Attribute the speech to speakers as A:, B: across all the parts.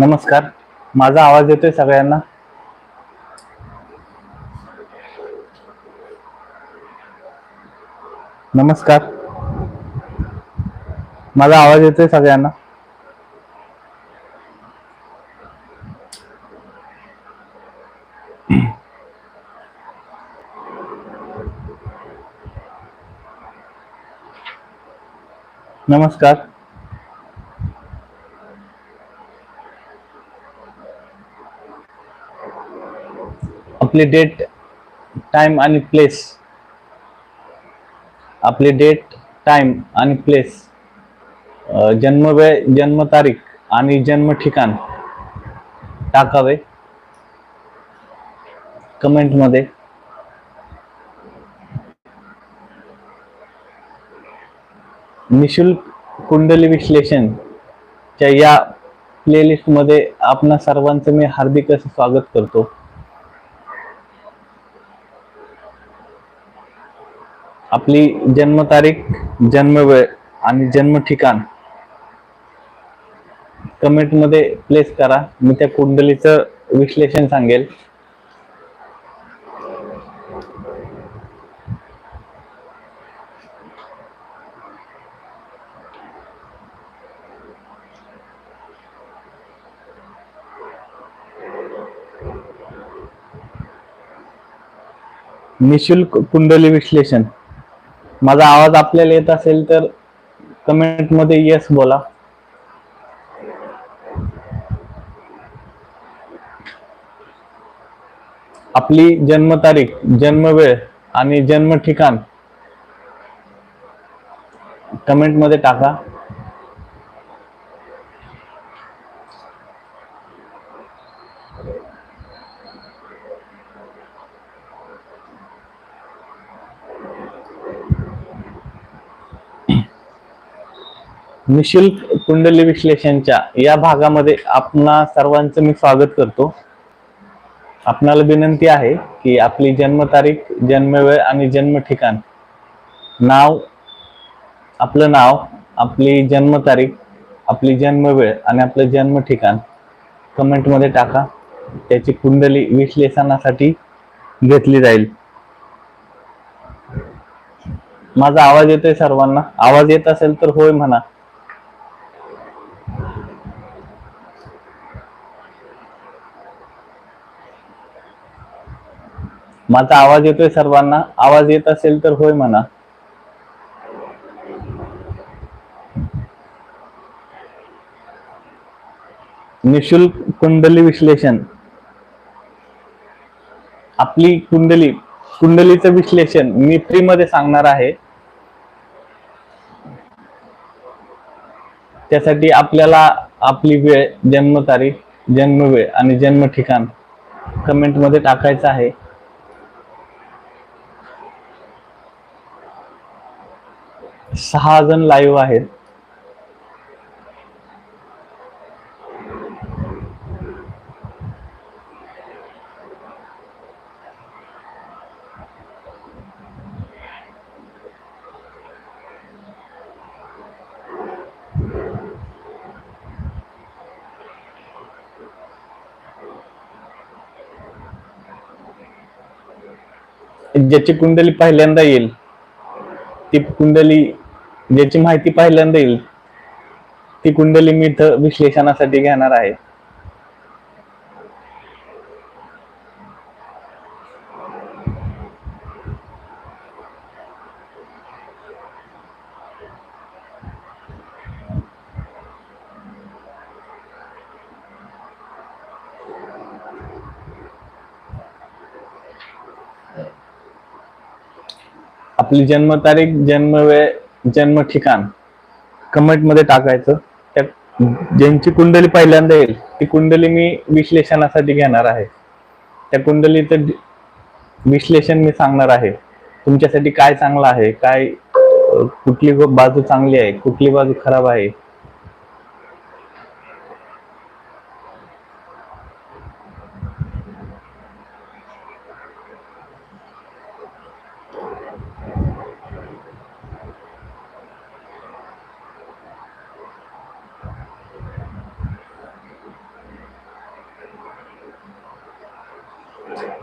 A: नमस्कार. माझा आवाज येतोय सगळ्यांना? नमस्कार. माझा आवाज येतोय सगळ्यांना? नमस्कार. आपली डेट टाइम आणि प्लेस आपली डेट टाइम आणि प्लेस जन्मवेळ जन्मतारीख आणि जन्म ठिकाण टाकावे कमेंटमध्ये निशुल्क कुंडली विश्लेषण च्या या प्लेलिस्टमध्ये आपणा सर्वांचं मी हार्दिक असं स्वागत करतो. आपली जन्मतारीख जन्मवेळ आणि जन्म ठिकाण कमेंटमध्ये प्लेस करा. मी त्या कुंडलीचं विश्लेषण सांगेल. निशुल्क कुंडली विश्लेषण. माझा आवाज आपल्याला येत असेल तर कमेंटमध्ये येस बोला. आपली जन्मतारीख जन्मवेळ आणि जन्म ठिकाण कमेंटमध्ये टाका. निशुल्क कुंडली विश्लेषणच्या या भागामध्ये आपणा सर्वांचं मी स्वागत करतो. आपणाला विनंती आहे की आपली जन्मतारीख जन्मवेळ आणि जन्म ठिकाण नाव आपलं नाव आपली जन्मतारीख आपली जन्मवेळ आणि आपलं जन्म ठिकाण कमेंटमध्ये टाका. त्याची कुंडली विश्लेषणासाठी घेतली जाईल. माझा आवाज येतोय सर्वांना? आवाज येत असेल तर होय म्हणा. माझा आवाज येतोय सर्वांना. आवाज येत असेल तर होय म्हणा. निशुल्क कुंडली विश्लेषण. आपली कुंडली कुंडलीचं विश्लेषण मी फ्री मध्ये सांगणार आहे. त्यासाठी आपल्याला आपली वेळ जन्मतारीख जन्म वेळ आणि जन्म ठिकाण कमेंटमध्ये टाकायचं आहे. सहा जण लाईव्ह आहेत. ज्याची कुंडली पहिल्यांदा येईल. ती कुंडली ज्याची माहिती पहिल्यांदा येईल ती कुंडली मी इथं विश्लेषणासाठी घेणार आहे. आपली जन्मतारीख जन्म वेळ जन्म ठिकाण कमेंटमध्ये टाकायचं. त्या ज्यांची कुंडली पहिल्यांदा येईल ती कुंडली मी विश्लेषणासाठी घेणार आहे. त्या कुंडलीचं विश्लेषण मी सांगणार आहे. तुमच्यासाठी काय चांगलं आहे? काय कुठली बाजू चांगली आहे? कुठली बाजू खराब आहे?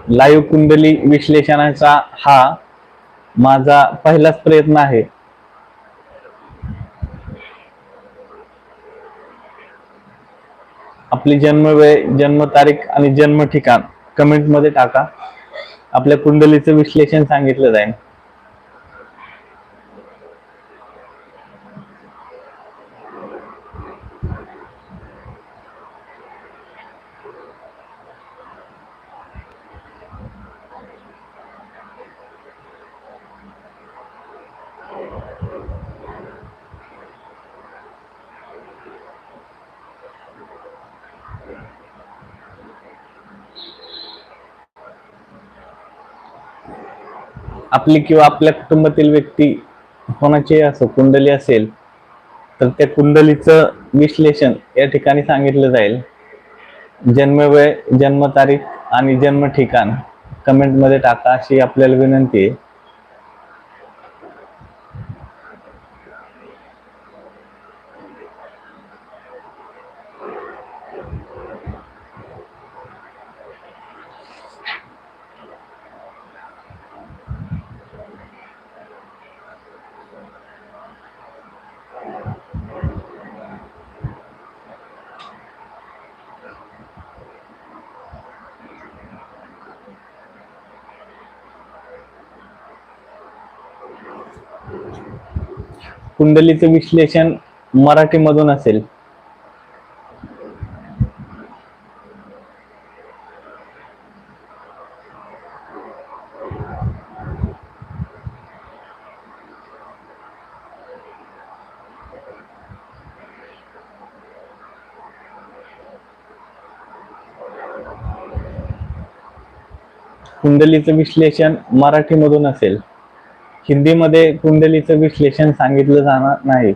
A: लाईव्ह कुंडली विश्लेषणाचा हा माझा पहिलाच प्रयत्न आहे. आपली जन्मवेळ जन्मतारीख आणि जन्म ठिकाण कमेंटमध्ये टाका. आपल्या कुंडलीचं विश्लेषण सांगितलं जाईल. आपली किंवा आपल्या कुटुंबातील व्यक्ती कोणाची असो कुंडली असेल तर त्या कुंडलीचं विश्लेषण या ठिकाणी सांगितलं जाईल. जन्मवेळ जन्मतारीख आणि जन्म ठिकाण कमेंटमध्ये टाका अशी आपल्याला विनंती आहे. कुंडलीचं विश्लेषण मराठीमधून असेल. कुंडलीचं विश्लेषण मराठीमधून असेल. हिंदीमध्ये कुंडलीचं विश्लेषण सांगितलं जाणार नाही.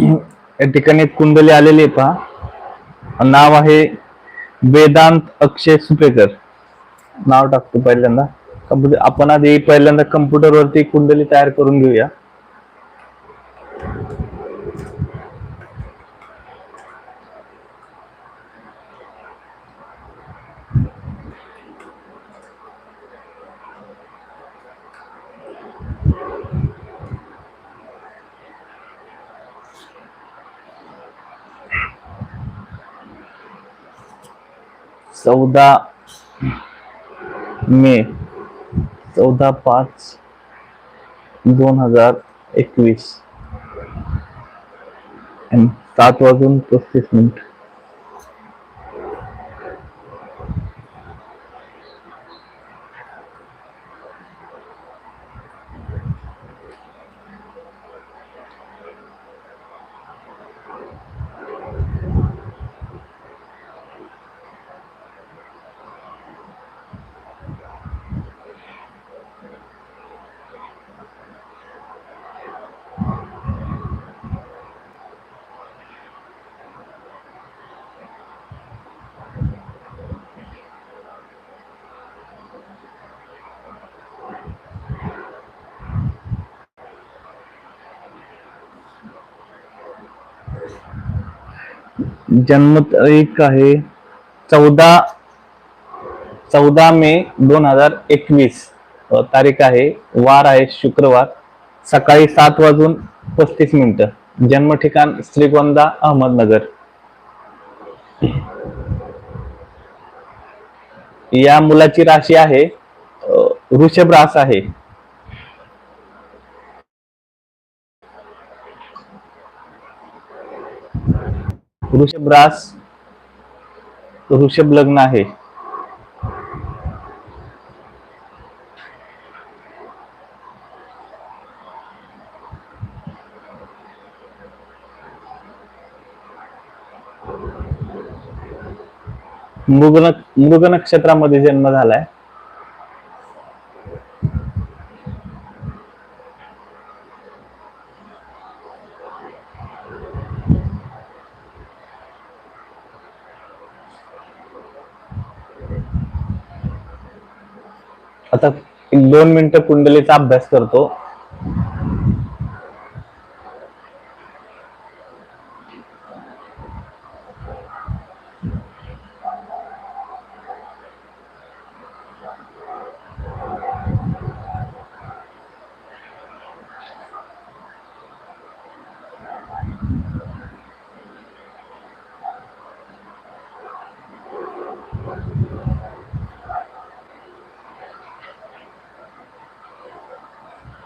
A: या ठिकाणी कुंडली आलेली आहे पहा. नाव आहे वेदांत अक्षय सुपेकर नाव टाकतो पहिल्यांदा. आपण आधी पहिल्यांदा कम्प्युटर वरती कुंडली तयार करून घेऊया. चौदा मे चौदा पाच दोन हजार एकवीस. सात वाजून पस्तीस मिनिट. जन्मतारीख आहे चौदा चौदा मे दोन हजार एकवीस तारीख आहे. वार आहे शुक्रवार. सकाळी सात वाजून पस्तीस मिनिटं. जन्म ठिकाण श्रीगोंदा अहमदनगर. या मुलाची राशी आहे वृषभ रास आहे. वृषभ रास वृषभ लग्न आहे. मृग मृग नक्षत्रामध्ये जन्म झालाय. आता एक दोन मिनिटं कुंडलीचा अभ्यास करतो.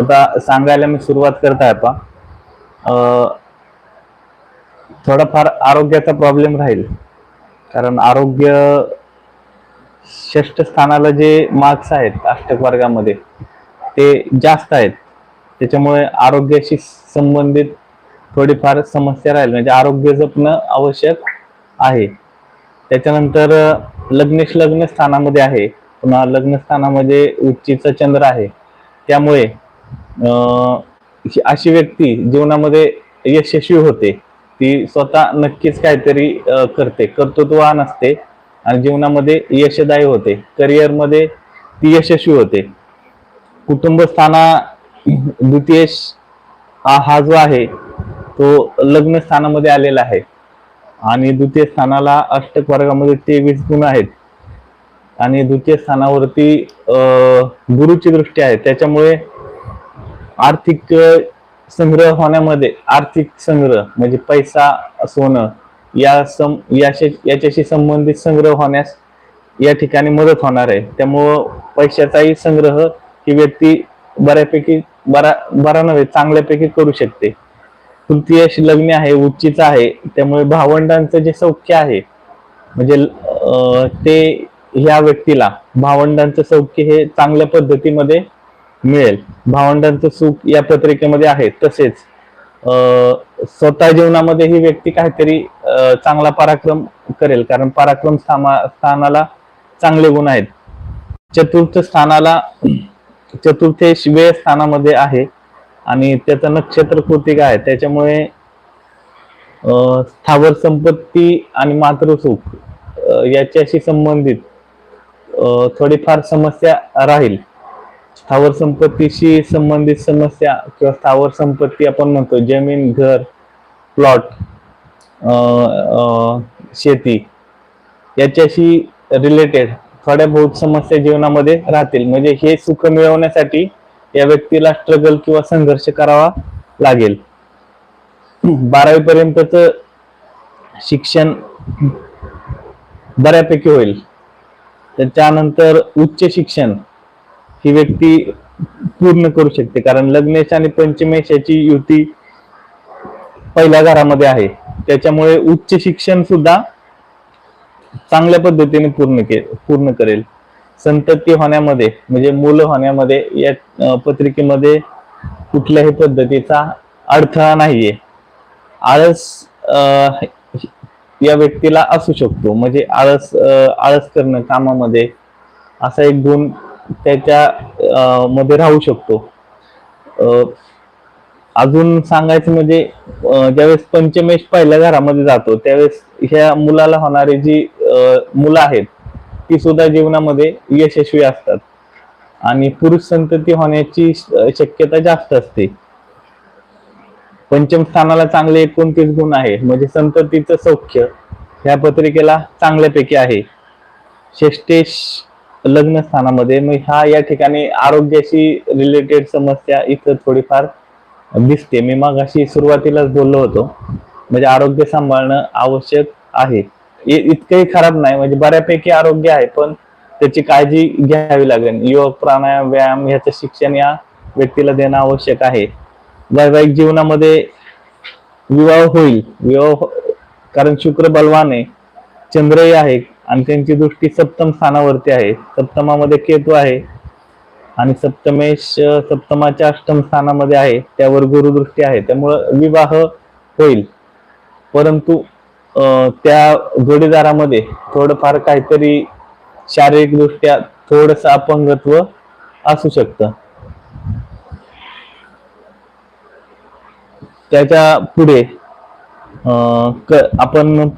A: आता सांगायला मी सुरुवात करत आहे पा थोडाफार आरोग्याचा प्रॉब्लेम राहील. कारण आरोग्य षष्ठ स्थानाला जे मार्क्स आहेत अष्टक वर्गामध्ये ते जास्त आहेत. त्याच्यामुळे आरोग्याशी संबंधित थोडीफार समस्या राहील. म्हणजे आरोग्य जपणं आवश्यक आहे. त्याच्यानंतर लग्नेश लग्न स्थानामध्ये आहे. पुन्हा लग्न स्थानामध्ये उच्चीचा चंद्र आहे. त्यामुळे अशी व्यक्ती जीवनामध्ये यशस्वी होते. ती स्वतः नक्कीच काहीतरी करते. कर्तृत्ववान असते आणि जीवनामध्ये यशदायी होते. करिअरमध्ये ती यशस्वी होते. कुटुंबस्थाना द्वितीय हा हा जो आहे तो लग्न स्थानामध्ये आलेला आहे. आणि द्वितीय स्थानाला अष्टक वर्गामध्ये तेवीस गुण आहेत. आणि द्वितीय स्थानावरती गुरुची दृष्टी आहे. त्याच्यामुळे आर्थिक संग्रह होण्यामध्ये आर्थिक संग्रह म्हणजे पैसा सोनं या सम याशी याच्याशी संबंधित संग्रह होण्यास या ठिकाणी मदत होणार आहे. त्यामुळं पैशाचाही संग्रह ही व्यक्ती बऱ्यापैकी बरा बरा नव्हे चांगल्यापैकी करू शकते. तृतीय लग्न आहे उच्चीचं आहे त्यामुळे भावंडांचं जे सौख्य आहे म्हणजे ते ह्या व्यक्तीला भावंडांचं सौख्य हे चांगल्या पद्धतीमध्ये मिळेल. भावंडांचं सुख या पत्रिकेमध्ये आहे तसेच स्वतः जीवनामध्ये ही व्यक्ती काहीतरी चांगला पराक्रम करेल कारण पराक्रम स्थानाला चांगले गुण आहेत. चतुर्थ स्थानाला चतुर्थेश वेळ स्थानामध्ये आहे आणि त्याचं नक्षत्र कृतिक आहे. त्याच्यामुळे स्थावर संपत्ती आणि मातृसुख याच्याशी संबंधित थोडीफार समस्या राहील. स्थावर संपत्तीशी संबंधित समस्या किंवा स्थावर संपत्ती आपण म्हणतो जमीन घर प्लॉट शेती याच्याशी रिलेटेड थोड्या बहुत समस्या जीवनामध्ये राहतील. म्हणजे हे सुख मिळवण्यासाठी या व्यक्तीला स्ट्रगल किंवा संघर्ष करावा लागेल. बारावी पर्यंतच शिक्षण बऱ्यापैकी होईल. त्याच्यानंतर उच्च शिक्षण ही व्यक्ती पूर्ण करू शकते. कारण लग्नेश आणि पंचमेश याची युती पहिल्या घरामध्ये आहे. त्याच्यामुळे उच्च शिक्षण सुद्धा चांगल्या पद्धतीने पूर्ण के पूर्ण करेल. संतती होण्यामध्ये म्हणजे मुलं होण्यामध्ये या पत्रिकेमध्ये कुठल्याही पद्धतीचा अडथळा नाहीये. आळस या व्यक्तीला असू शकतो. म्हणजे आळस आळस करणं कामामध्ये असा एक गुण त्याच्या मध्ये राहू शकतो. अजून सांगायचं म्हणजे ज्यावेळेस पंचमेश पहिल्या घरामध्ये जातो त्यावेळेस ह्या मुलाला होणारी जी मुलं आहेत ती सुद्धा जीवनामध्ये यशस्वी असतात. आणि पुरुष संतती होण्याची शक्यता जास्त असते. पंचम स्थानाला चांगले एकोणतीस गुण आहे म्हणजे संततीचं सौख्य ह्या पत्रिकेला चांगल्यापैकी आहे. शेष्टेश लग्न स्थानामध्ये. मग ह्या या ठिकाणी आरोग्याशी रिलेटेड समस्या इथं थोडीफार दिसते. मी मग अशी सुरुवातीलाच बोललो होतो. म्हणजे आरोग्य सांभाळणं आवश्यक आहे. इतकंही खराब नाही. म्हणजे बऱ्यापैकी आरोग्य आहे पण त्याची काळजी घ्यावी लागेल. योग प्राणायाम व्यायाम ह्याचं शिक्षण या व्यक्तीला देणं आवश्यक आहे. वैवाहिक जीवनामध्ये विवाह होईल. विवाह हो- कारण शुक्र बलवान आहे. चंद्रही आहे. आणि त्यांची दृष्टी सप्तम स्थानावरती आहे. सप्तमामध्ये केतू आहे आणि सप्तमेश सप्तमाच्या अष्टम स्थानामध्ये आहे. त्यावर गुरुदृष्टी आहे. त्यामुळं विवाह होईल. परंतु त्या जोडीदारामध्ये थोडंफार काहीतरी शारीरिकदृष्ट्या थोडंसं थोडस अपंगत्व असू शकतं. त्याच्या पुढे क- आपण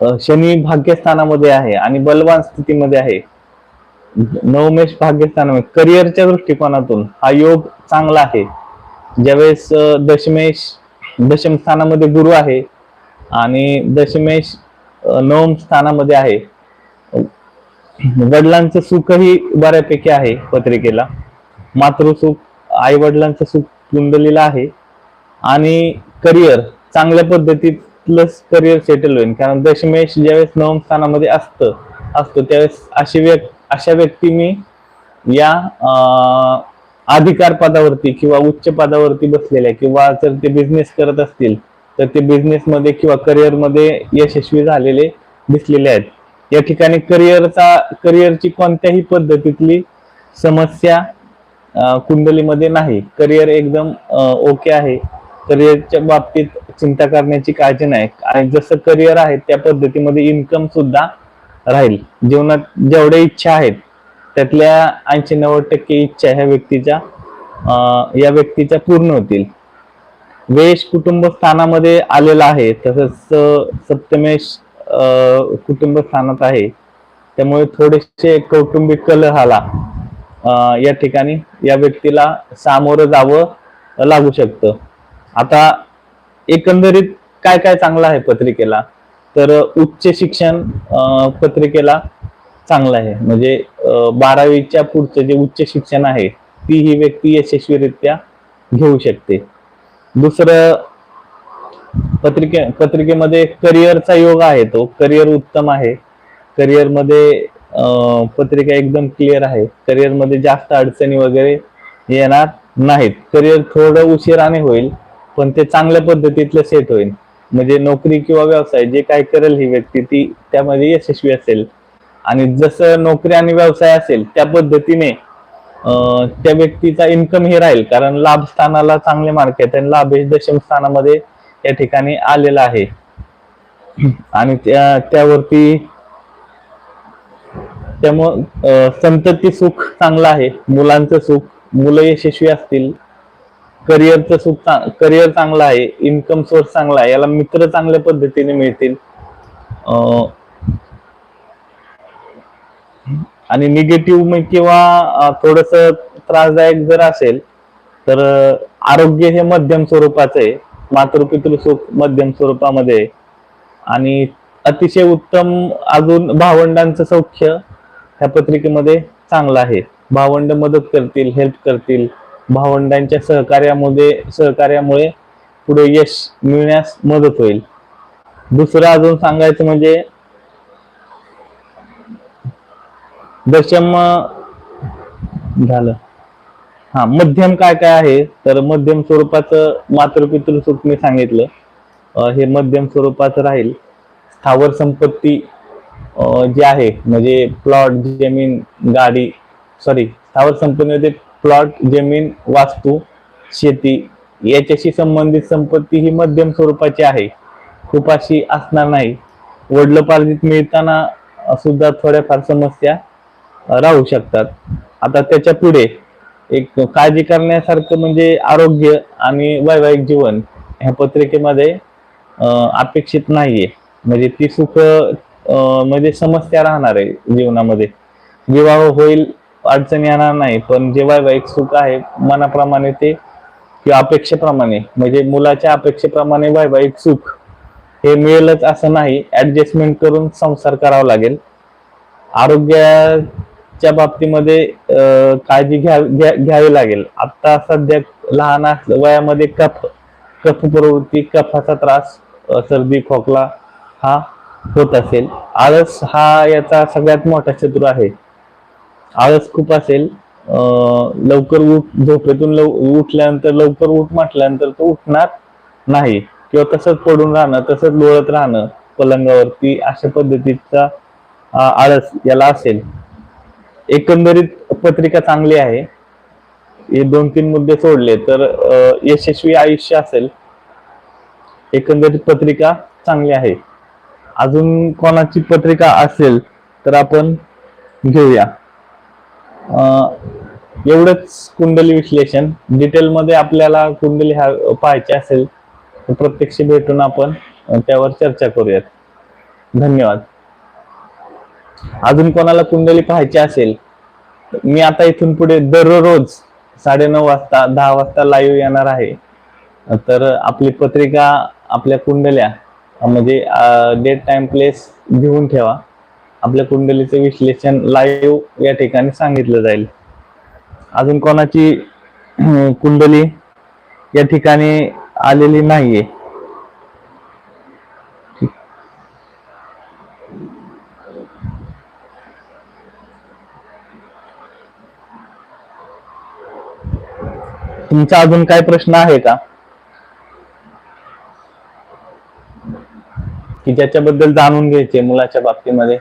A: शनी भाग्यस्थानामध्ये आहे आणि बलवान स्थितीमध्ये आहे. नवमेश भाग्यस्थानामध्ये करिअरच्या दृष्टिकोनातून हा योग चांगला आहे. ज्यावेळेस दशमेश दशम स्थानामध्ये गुरु आहे आणि दशमेश नवम स्थानामध्ये आहे. वडिलांचं सुखही बऱ्यापैकी आहे पत्रिकेला. मातृसुख आई वडिलांचं सुख कुंडलीला आहे. आणि करिअर चांगल्या पद्धतीत प्लस करिअर सेटल होईल. कारण दशमेश ज्यावेळेस नवम स्थानामध्ये असतं असतो त्यावेळेस अशी व्यक् अशा व्यक्ती मी या अधिकार पदावरती किंवा उच्च पदावरती बसलेल्या किंवा जर ते बिझनेस करत असतील तर ते बिझनेसमध्ये किंवा करिअरमध्ये यशस्वी झालेले दिसलेले आहेत. या ठिकाणी करिअरचा करिअरची कोणत्याही पद्धतीतली समस्या कुंडलीमध्ये नाही. करिअर एकदम ओके आहे. करिअरच्या बाबतीत चिंता करण्याची काळजी नाही. आणि जसं करिअर आहे त्या पद्धतीमध्ये इन्कम सुद्धा राहील. जीवनात जेवढ्या इच्छा आहेत त्यातल्या ऐंशी नव्वद टक्के इच्छा ह्या व्यक्तीच्या या व्यक्तीच्या पूर्ण होतील. वेश कुटुंब स्थानामध्ये आलेला आहे तसंच सप्तमेश कुटुंब स्थानात आहे. त्यामुळे थोडेसे कौटुंबिक कलहाला आला या ठिकाणी या व्यक्तीला सामोरं जावं लागू शकतं. आता एकंदरीत काय काय चांगलं आहे पत्रिकेला? तर उच्च शिक्षण पत्रिकेला चांगलं आहे. म्हणजे बारावीच्या पुढचं जे उच्च शिक्षण आहे ती ही व्यक्ती यशस्वीरित्या घेऊ शकते. दुसरं पत्रिके पत्रिकेमध्ये करिअरचा योग आहे तो. करिअर उत्तम आहे. करिअरमध्ये पत्रिका एकदम क्लिअर आहे. करिअरमध्ये जास्त अडचणी वगैरे येणार नाहीत. करिअर थोडं उशिराने होईल. पण ते चांगल्या पद्धतीतलं सेट होईल. म्हणजे नोकरी किंवा व्यवसाय जे काय करेल ही व्यक्ती ती त्यामध्ये यशस्वी असेल. आणि जसं नोकरी आणि व्यवसाय असेल त्या पद्धतीने त्या व्यक्तीचा इन्कम हे राहील. कारण लाभ स्थानाला चांगले मार्क आहेत आणि लाभ हे दशम स्थानामध्ये या ठिकाणी आलेला आहे. आणि त्या त्यावरती त्यामुळं संतती सुख चांगलं आहे. मुलांचं सुख मुलं यशस्वी असतील. करिअरचं सुद्धा करिअर चांगलं आहे इन्कम सोर्स चांगला आहे याला मित्र चांगल्या पद्धतीने मिळतील. अं, आणि निगेटिव्ह किंवा थोडस त्रासदायक जर असेल तर आरोग्य हे मध्यम स्वरूपाचं आहे. मातृपितृ सुख मध्यम स्वरूपामध्ये आणि अतिशय उत्तम अजून भावंडांचं सौख्य ह्या पत्रिकेमध्ये चांगलं आहे. भावंड मदत करतील हेल्प करतील. भावंडांच्या सहकार्यामध्ये सहकार्यामुळे पुढे यश मिळण्यास मदत होईल. दुसरं अजून सांगायचं म्हणजे दशम झालं. हा मध्यम काय काय आहे? तर मध्यम स्वरूपाचं मातृपितृ सुख मी सांगितलं. हे मध्यम स्वरूपाचं राहील. स्थावर संपत्ती जे जी आहे म्हणजे प्लॉट जमीन गाडी सॉरी स्थावर संपत्तीमध्ये म्हणजे प्लॉट जमीन वास्तू शेती याच्याशी संबंधित संपत्ती ही मध्यम स्वरूपाची आहे. खूप अशी असणार नाही. वडलोपार्जित मिळताना सुद्धा थोड्याफार समस्या राहू शकतात. आता त्याच्या पुढे एक काळजी करण्यासारखं म्हणजे आरोग्य आणि वैवाहिक जीवन ह्या पत्रिकेमध्ये अपेक्षित नाहीये. म्हणजे ती सुख म्हणजे समस्या राहणार आहे जीवनामध्ये. विवाह होईल अडचण येणार नाही. पण जे वैवाहिक सुख आहे मनाप्रमाणे ते किंवा अपेक्षेप्रमाणे म्हणजे मुलाच्या अपेक्षेप्रमाणे वैवाहिक सुख हे मिळेलच असं नाही. ऍडजस्टमेंट करून संसार करावा लागेल. आरोग्याच्या बाबतीमध्ये काळजी घ्या घ्या- घ्यावी लागेल. आता सध्या लहान असलं वयामध्ये कफ कफ प्रवृत्ती कफाचा त्रास सर्दी खोकला हा होत असेल. आळस हा याचा सगळ्यात मोठा शत्रू आहे. आळस खूप असेल लवकर उठ झोपेतून लव उठल्यानंतर लवकर उठ म्हटल्यानंतर तो उठणार नाही. किंवा तसंच पडून राहणं तसंच लोळत राहणं पलंगावरती अशा पद्धतीचा आळस याला असेल. एकंदरीत पत्रिका चांगली आहे. हे दोन तीन मुद्दे सोडले तर यशस्वी आयुष्य असेल. एकंदरीत पत्रिका चांगली आहे. अजून कोणाची पत्रिका असेल तर आपण घेऊया. एवढंच कुंडली विश्लेषण. डिटेलमध्ये आपल्याला कुंडली हा पाहायची असेल तर प्रत्यक्ष भेटून आपण त्यावर चर्चा करूयात. धन्यवाद. अजून कोणाला कुंडली पाहायची असेल मी आता इथून पुढे दररोज साडेनऊ वाजता दहा वाजता लाईव्ह येणार आहे. तर आपली पत्रिका आपल्या कुंडल्या म्हणजे डेट टाइम प्लेस घेऊन ठेवा. आपल्या कुंडलीचे विश्लेषण लाईव्ह या ठिकाणी सांगितलं जाईल. अजून कोणाची कुंडली या ठिकाणी आलेली नाहीये. तुमचा अजून काय प्रश्न आहे का? की ज्याच्याबद्दल जाणून घ्यायचे मुलाच्या बाबतीमध्ये?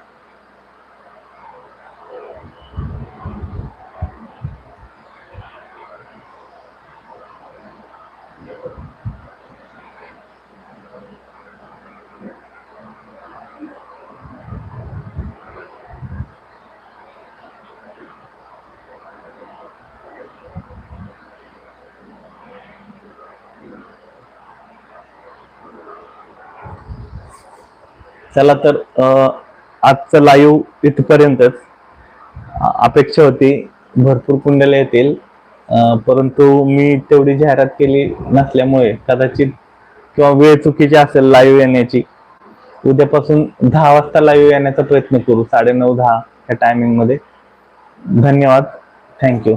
A: चला तर आजचं लाईव्ह इथपर्यंतच अपेक्षा होती. भरपूर कुंडल्या येतील. परंतु मी तेवढी जाहिरात केली नसल्यामुळे कदाचित किंवा वेळ चुकीची असेल लाईव्ह येण्याची उद्यापासून दहा वाजता लाईव्ह येण्याचा प्रयत्न करू. साडेनऊ दहा या टायमिंगमध्ये. धन्यवाद. थँक्यू